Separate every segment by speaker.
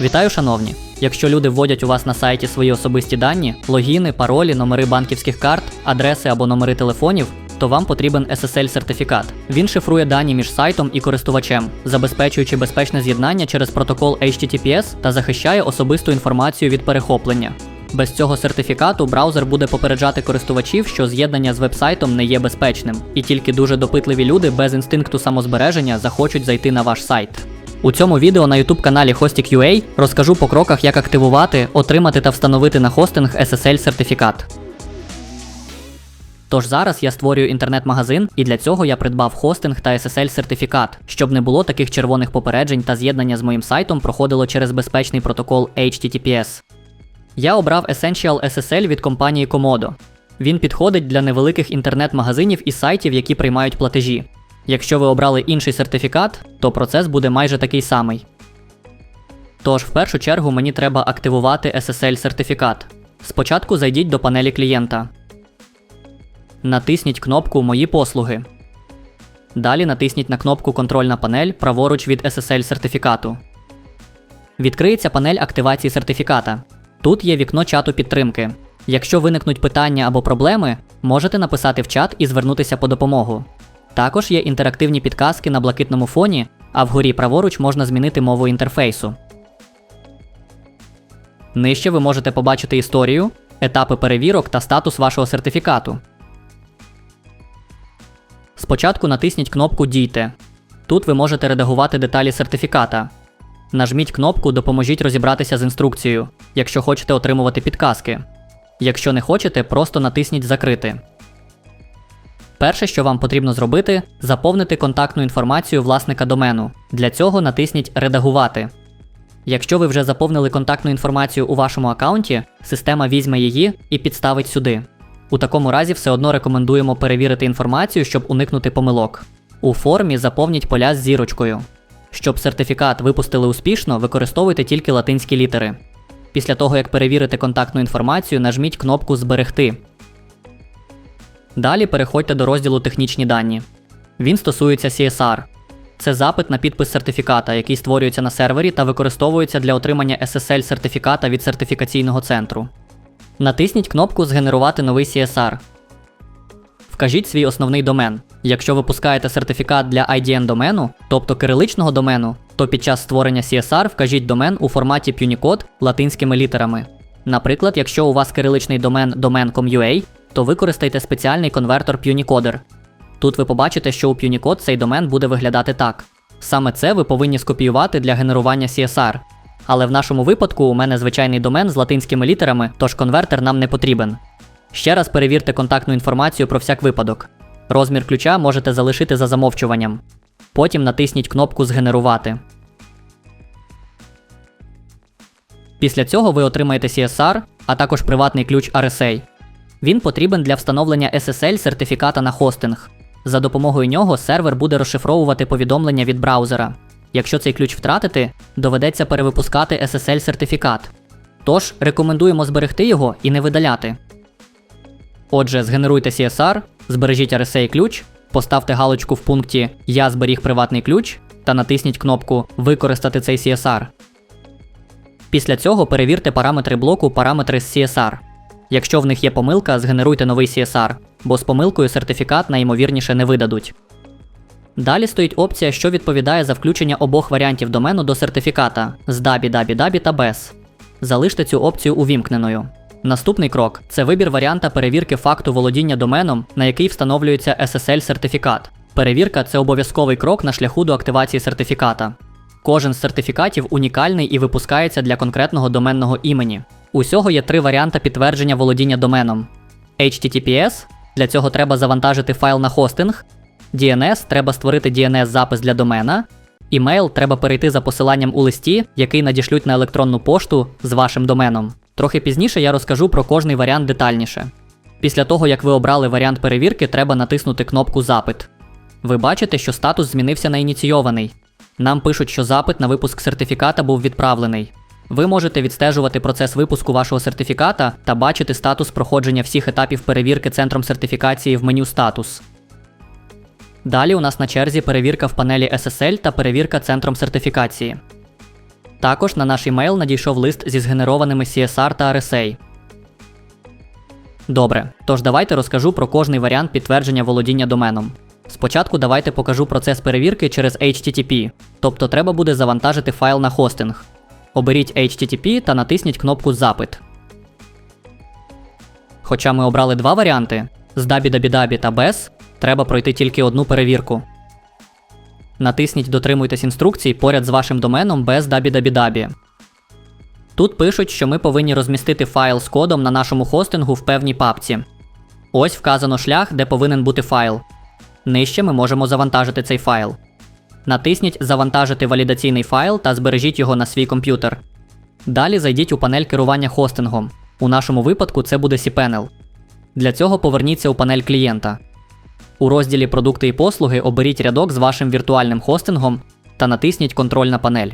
Speaker 1: Вітаю, шановні! Якщо люди вводять у вас на сайті свої особисті дані, логіни, паролі, номери банківських карт, адреси або номери телефонів, то вам потрібен SSL-сертифікат. Він шифрує дані між сайтом і користувачем, забезпечуючи безпечне з'єднання через протокол HTTPS та захищає особисту інформацію від перехоплення. Без цього сертифікату браузер буде попереджати користувачів, що з'єднання з вебсайтом не є безпечним, і тільки дуже допитливі люди без інстинкту самозбереження захочуть зайти на ваш сайт. У цьому відео на YouTube каналі Hostik.ua розкажу по кроках, як активувати, отримати та встановити на хостинг SSL сертифікат. Тож зараз я створюю інтернет-магазин, і для цього я придбав хостинг та SSL сертифікат, щоб не було таких червоних попереджень та з'єднання з моїм сайтом проходило через безпечний протокол HTTPS. Я обрав Essential SSL від компанії Komodo. Він підходить для невеликих інтернет-магазинів і сайтів, які приймають платежі. Якщо ви обрали інший сертифікат, то процес буде майже такий самий. Тож, в першу чергу, мені треба активувати SSL сертифікат. Спочатку зайдіть до панелі клієнта. Натисніть кнопку Мої послуги. Далі натисніть на кнопку Контрольна панель праворуч від SSL сертифікату. Відкриється панель активації сертифіката. Тут є вікно чату підтримки. Якщо виникнуть питання або проблеми, можете написати в чат і звернутися по допомогу. Також є інтерактивні підказки на блакитному фоні, а вгорі праворуч можна змінити мову інтерфейсу. Нижче ви можете побачити історію, етапи перевірок та статус вашого сертифікату. Спочатку натисніть кнопку Дійте. Тут ви можете редагувати деталі сертифіката. Нажміть кнопку Допоможіть розібратися з інструкцією, якщо хочете отримувати підказки. Якщо не хочете, просто натисніть Закрити. Перше, що вам потрібно зробити, заповнити контактну інформацію власника домену. Для цього натисніть Редагувати. Якщо ви вже заповнили контактну інформацію у вашому аккаунті, система візьме її і підставить сюди. У такому разі все одно рекомендуємо перевірити інформацію, щоб уникнути помилок. У формі заповніть поля з зірочкою. Щоб сертифікат випустили успішно, використовуйте тільки латинські літери. Після того, як перевірите контактну інформацію, нажміть кнопку Зберегти. Далі переходьте до розділу Технічні дані. Він стосується CSR. Це запит на підпис сертифіката, який створюється на сервері та використовується для отримання SSL сертифіката від сертифікаційного центру. Натисніть кнопку Згенерувати новий CSR. Вкажіть свій основний домен. Якщо ви пускаєте сертифікат для IDN домену, тобто кириличного домену, то під час створення CSR вкажіть домен у форматі Punicode латинськими літерами. Наприклад, якщо у вас кириличний домен domain.com.ua, то використайте спеціальний конвертор Punicoder. Тут ви побачите, що у Punicode цей домен буде виглядати так. Саме це ви повинні скопіювати для генерування CSR. Але в нашому випадку у мене звичайний домен з латинськими літерами, тож конвертер нам не потрібен. Ще раз перевірте контактну інформацію про всяк випадок. Розмір ключа можете залишити за замовчуванням. Потім натисніть кнопку Згенерувати. Після цього ви отримаєте CSR, а також приватний ключ RSA. Він потрібен для встановлення SSL сертифіката на хостинг. За допомогою нього сервер буде розшифровувати повідомлення від браузера. Якщо цей ключ втратити, доведеться перевипускати SSL сертифікат. Тож рекомендуємо зберегти його і не видаляти. Отже, згенеруйте CSR, збережіть RSA ключ, поставте галочку в пункті Я зберіг приватний ключ та натисніть кнопку Використати цей CSR. Після цього перевірте параметри блоку параметри з CSR. Якщо в них є помилка, згенеруйте новий CSR, бо з помилкою сертифікат найімовірніше не видадуть. Далі стоїть опція, що відповідає за включення обох варіантів домену до сертифіката з DABI та без. Залиште цю опцію увімкненою. Наступний крок це вибір варіанта перевірки факту володіння доменом, на який встановлюється SSL сертифікат. Перевірка це обов'язковий крок на шляху до активації сертифіката. Кожен з сертифікатів унікальний і випускається для конкретного доменного імені. Усього є три варіанти підтвердження володіння доменом: HTTPS для цього треба завантажити файл на хостинг, DNS треба створити DNS-запис для домена, імейл треба перейти за посиланням у листі, який надішлють на електронну пошту з вашим доменом. Трохи пізніше я розкажу про кожний варіант детальніше. Після того, як ви обрали варіант перевірки, треба натиснути кнопку Запит. Ви бачите, що статус змінився на ініційований. Нам пишуть, що запит на випуск сертифіката був відправлений. Ви можете відстежувати процес випуску вашого сертифіката та бачити статус проходження всіх етапів перевірки центром сертифікації в меню Статус. Далі у нас на черзі перевірка в панелі SSL та перевірка центром сертифікації. Також на наш імейл надійшов лист зі згенерованими CSR та RSA. Добре, тож давайте розкажу про кожний варіант підтвердження володіння доменом. Спочатку давайте покажу процес перевірки через HTTP, тобто треба буде завантажити файл на хостинг. Оберіть HTTP та натисніть кнопку Запит. Хоча ми обрали два варіанти з www та без, треба пройти тільки одну перевірку. Натисніть Дотримуйтесь інструкцій поряд з вашим доменом без www. Тут пишуть, що ми повинні розмістити файл з кодом на нашому хостингу в певній папці. Ось вказано шлях, де повинен бути файл. Нижче ми можемо завантажити цей файл. Натисніть Завантажити валідаційний файл та збережіть його на свій комп'ютер. Далі зайдіть у панель керування хостингом. У нашому випадку це буде cPanel. Для цього поверніться у панель клієнта. У розділі Продукти і послуги оберіть рядок з вашим віртуальним хостингом та натисніть Контрольна панель.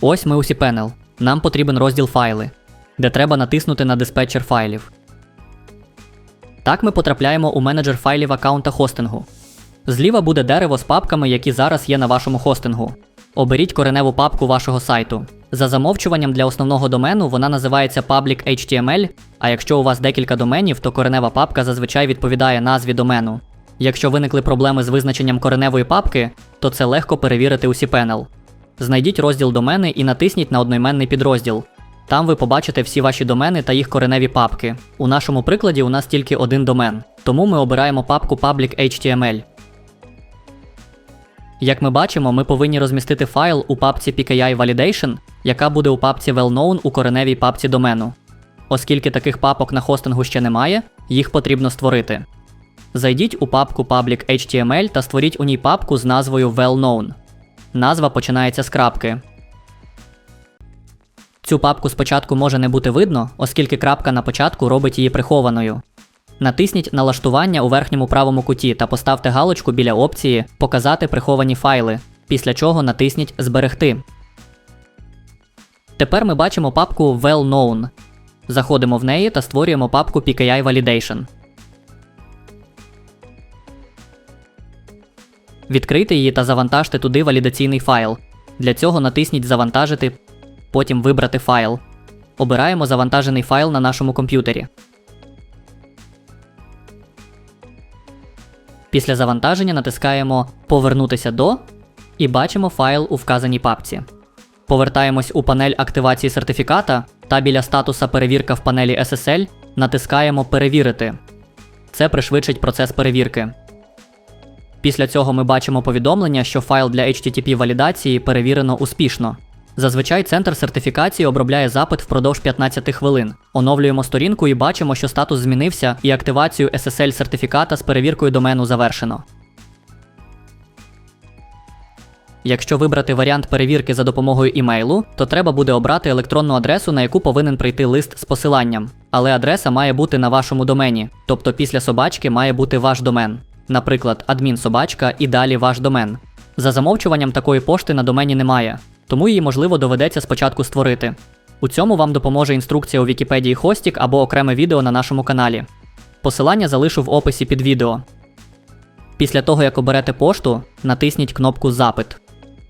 Speaker 1: Ось ми у cPanel. Нам потрібен розділ файли, де треба натиснути на диспетчер файлів. Так ми потрапляємо у менеджер файлів аккаунта хостингу. Зліва буде дерево з папками, які зараз є на вашому хостингу. Оберіть кореневу папку вашого сайту. За замовчуванням для основного домену вона називається Public HTML, а якщо у вас декілька доменів, то коренева папка зазвичай відповідає назві домену. Якщо виникли проблеми з визначенням кореневої папки, то це легко перевірити у cPanel. Знайдіть розділ домени і натисніть на одноіменний підрозділ. Там ви побачите всі ваші домени та їх кореневі папки. У нашому прикладі у нас тільки один домен, тому ми обираємо папку Public HTML. Як ми бачимо, ми повинні розмістити файл у папці PKI Validation, яка буде у папці WellKnown у кореневій папці домену. Оскільки таких папок на хостингу ще немає, їх потрібно створити. Зайдіть у папку Public HTML та створіть у ній папку з назвою WellKnown. Назва починається з крапки. Цю папку спочатку може не бути видно, оскільки крапка на початку робить її прихованою. Натисніть Налаштування у верхньому правому куті та поставте галочку біля опції Показати приховані файли, після чого натисніть Зберегти. Тепер ми бачимо папку Well Known. Заходимо в неї та створюємо папку PKI Validation. Відкрийте її та завантажте туди валідаційний файл. Для цього натисніть Завантажити, потім Вибрати файл. Обираємо завантажений файл на нашому комп'ютері. Після завантаження натискаємо Повернутися до і бачимо файл у вказаній папці. Повертаємось у панель активації сертифіката та біля статуса Перевірка в панелі SSL натискаємо Перевірити. Це пришвидшить процес перевірки. Після цього ми бачимо повідомлення, що файл для HTTP валідації перевірено успішно. Зазвичай центр сертифікації обробляє запит впродовж 15 хвилин. Оновлюємо сторінку і бачимо, що статус змінився, і активацію SSL сертифіката з перевіркою домену завершено. Якщо вибрати варіант перевірки за допомогою імейлу, то треба буде обрати електронну адресу, на яку повинен прийти лист з посиланням. Але адреса має бути на вашому домені, тобто після собачки має бути ваш домен. Наприклад, адмінсобачка і далі ваш домен. За замовчуванням такої пошти на домені немає, тому її можливо доведеться спочатку створити. У цьому вам допоможе інструкція у Вікіпедії Хостік або окреме відео на нашому каналі. Посилання залишу в описі під відео. Після того, як оберете пошту, натисніть кнопку Запит.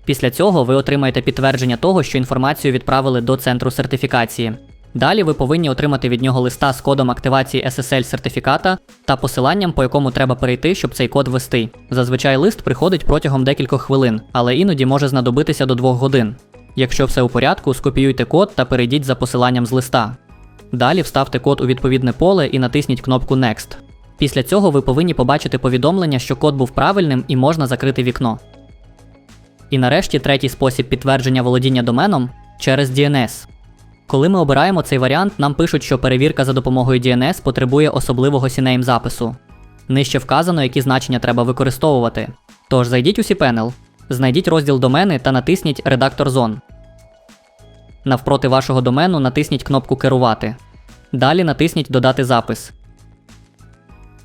Speaker 1: Після цього ви отримаєте підтвердження того, що інформацію відправили до центру сертифікації. Далі ви повинні отримати від нього листа з кодом активації SSL сертифіката та посиланням, по якому треба перейти, щоб цей код ввести. Зазвичай лист приходить протягом декількох хвилин, але іноді може знадобитися до 2 годин. Якщо все у порядку, скопіюйте код та перейдіть за посиланням з листа. Далі вставте код у відповідне поле і натисніть кнопку Next. Після цього ви повинні побачити повідомлення, що код був правильним і можна закрити вікно. І нарешті третій спосіб підтвердження володіння доменом через DNS. Коли ми обираємо цей варіант, нам пишуть, що перевірка за допомогою DNS потребує особливого cname запису. Нижче вказано, які значення треба використовувати. Тож зайдіть у cPanel, знайдіть розділ домени та натисніть Редактор зон. Навпроти вашого домену натисніть кнопку Керувати. Далі натисніть Додати запис.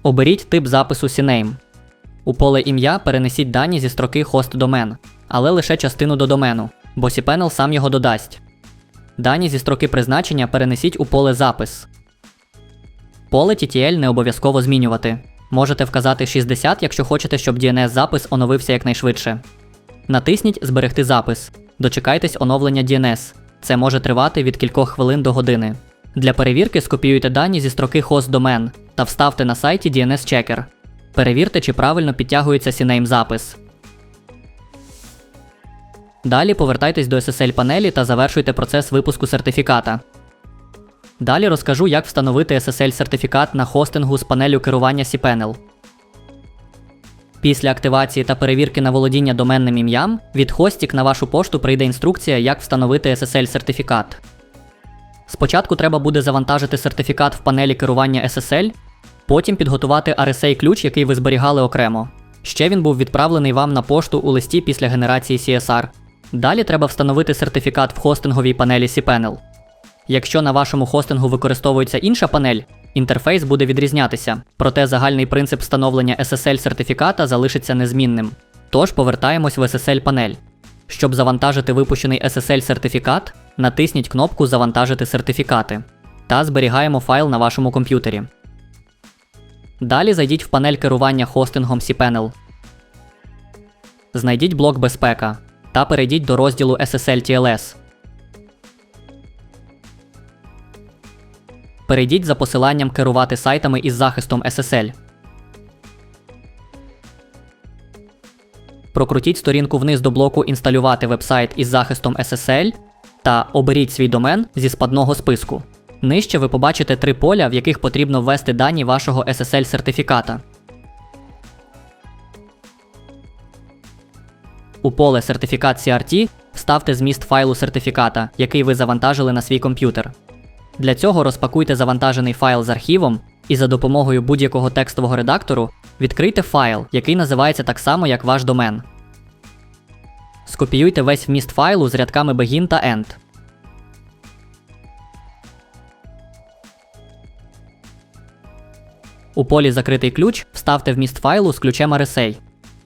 Speaker 1: Оберіть тип запису CNAME. У поле ім'я перенесіть дані зі строки хост домен, але лише частину до домену, бо cPanel сам його додасть. Дані зі строки призначення перенесіть у поле Запис. Поле TTL не обов'язково змінювати. Можете вказати 60, якщо хочете, щоб DNS-запис оновився якнайшвидше. Натисніть Зберегти запис. Дочекайтесь оновлення DNS. Це може тривати від кількох хвилин до години. Для перевірки скопіюйте дані зі строки host домен та вставте на сайті DNS Checker. Перевірте, чи правильно підтягується CNAME запис. Далі повертайтесь до SSL панелі та завершуйте процес випуску сертифіката. Далі розкажу, як встановити SSL-сертифікат на хостингу з панелю керування cPanel. Після активації та перевірки на володіння доменним ім'ям від Hostik на вашу пошту прийде інструкція, як встановити SSL-сертифікат. Спочатку треба буде завантажити сертифікат в панелі керування SSL, потім підготувати RSA-ключ, який ви зберігали окремо. Ще він був відправлений вам на пошту у листі після генерації CSR. Далі треба встановити сертифікат в хостинговій панелі cPanel. Якщо на вашому хостингу використовується інша панель, інтерфейс буде відрізнятися, проте загальний принцип встановлення SSL-сертифіката залишиться незмінним. Тож повертаємось в SSL панель. Щоб завантажити випущений SSL-сертифікат, натисніть кнопку Завантажити сертифікати та зберігаємо файл на вашому комп'ютері. Далі зайдіть в панель керування хостингом cPanel. Знайдіть блок Безпека та перейдіть до розділу SSL TLS. Перейдіть за посиланням керувати сайтами із захистом SSL. Прокрутіть сторінку вниз до блоку Інсталювати вебсайт із захистом SSL та оберіть свій домен зі спадного списку. Нижче ви побачите три поля, в яких потрібно ввести дані вашого SSL-сертифіката. У поле Сертифікат CRT вставте зміст файлу сертифіката, який ви завантажили на свій комп'ютер. Для цього розпакуйте завантажений файл з архівом і за допомогою будь-якого текстового редактору відкрийте файл, який називається так само, як ваш домен. Скопіюйте весь вміст файлу з рядками begin та end. У полі Закритий ключ вставте вміст файлу з ключем RSA.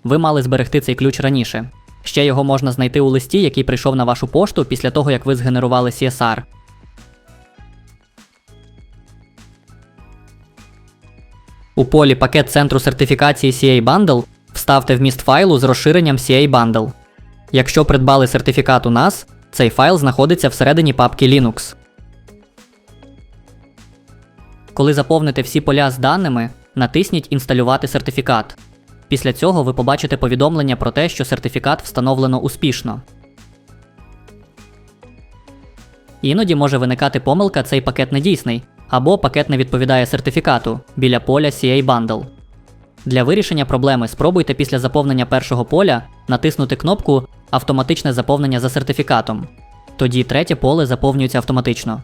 Speaker 1: Ви мали зберегти цей ключ раніше. Ще його можна знайти у листі, який прийшов на вашу пошту після того, як ви згенерували CSR. У полі пакет центру сертифікації CA Bundle вставте вміст файлу з розширенням CA Bundle. Якщо придбали сертифікат у нас, цей файл знаходиться всередині папки Linux. Коли заповните всі поля з даними, натисніть Інсталювати сертифікат. Після цього ви побачите повідомлення про те, що сертифікат встановлено успішно. Іноді може виникати помилка цей пакет недійсний, або пакет не відповідає сертифікату біля поля CA Bundle. Для вирішення проблеми спробуйте після заповнення першого поля натиснути кнопку Автоматичне заповнення за сертифікатом. Тоді третє поле заповнюється автоматично.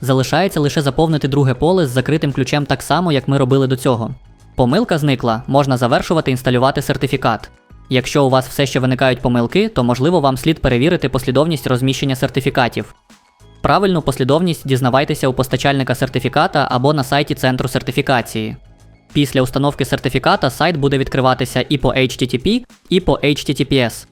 Speaker 1: Залишається лише заповнити друге поле з закритим ключем так само, як ми робили до цього. Помилка зникла, можна завершувати інсталювати сертифікат. Якщо у вас все ще виникають помилки, то можливо вам слід перевірити послідовність розміщення сертифікатів. Правильну послідовність дізнавайтеся у постачальника сертифіката або на сайті центру сертифікації. Після установки сертифіката сайт буде відкриватися і по HTTP, і по HTTPS.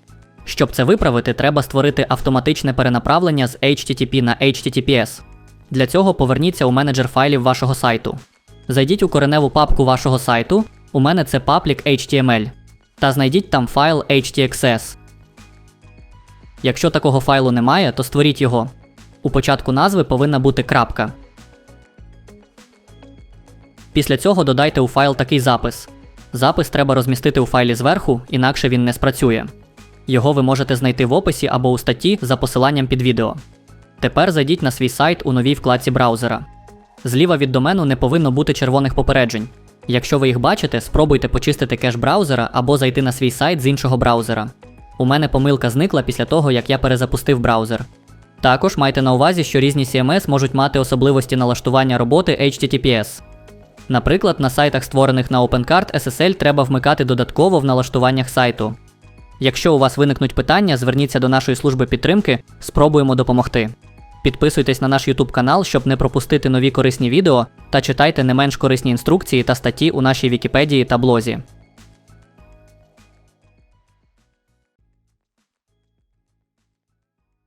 Speaker 1: Щоб це виправити, треба створити автоматичне перенаправлення з HTTP на HTTPS. Для цього поверніться у менеджер файлів вашого сайту. Зайдіть у кореневу папку вашого сайту, у мене це public HTML, та знайдіть там файл HTXS. Якщо такого файлу немає, то створіть його. У початку назви повинна бути крапка. Після цього додайте у файл такий запис. Запис треба розмістити у файлі зверху, інакше він не спрацює. Його ви можете знайти в описі або у статті за посиланням під відео. Тепер зайдіть на свій сайт у новій вкладці браузера. Зліва від домену не повинно бути червоних попереджень. Якщо ви їх бачите, спробуйте почистити кеш браузера або зайти на свій сайт з іншого браузера. У мене помилка зникла після того, як я перезапустив браузер. Також майте на увазі, що різні CMS можуть мати особливості налаштування роботи HTTPS. Наприклад, на сайтах, створених на OpenCard, SSL треба вмикати додатково в налаштуваннях сайту. Якщо у вас виникнуть питання, зверніться до нашої служби підтримки, спробуємо допомогти. Підписуйтесь на наш YouTube канал, щоб не пропустити нові корисні відео, та читайте не менш корисні інструкції та статті у нашій Вікіпедії та блозі.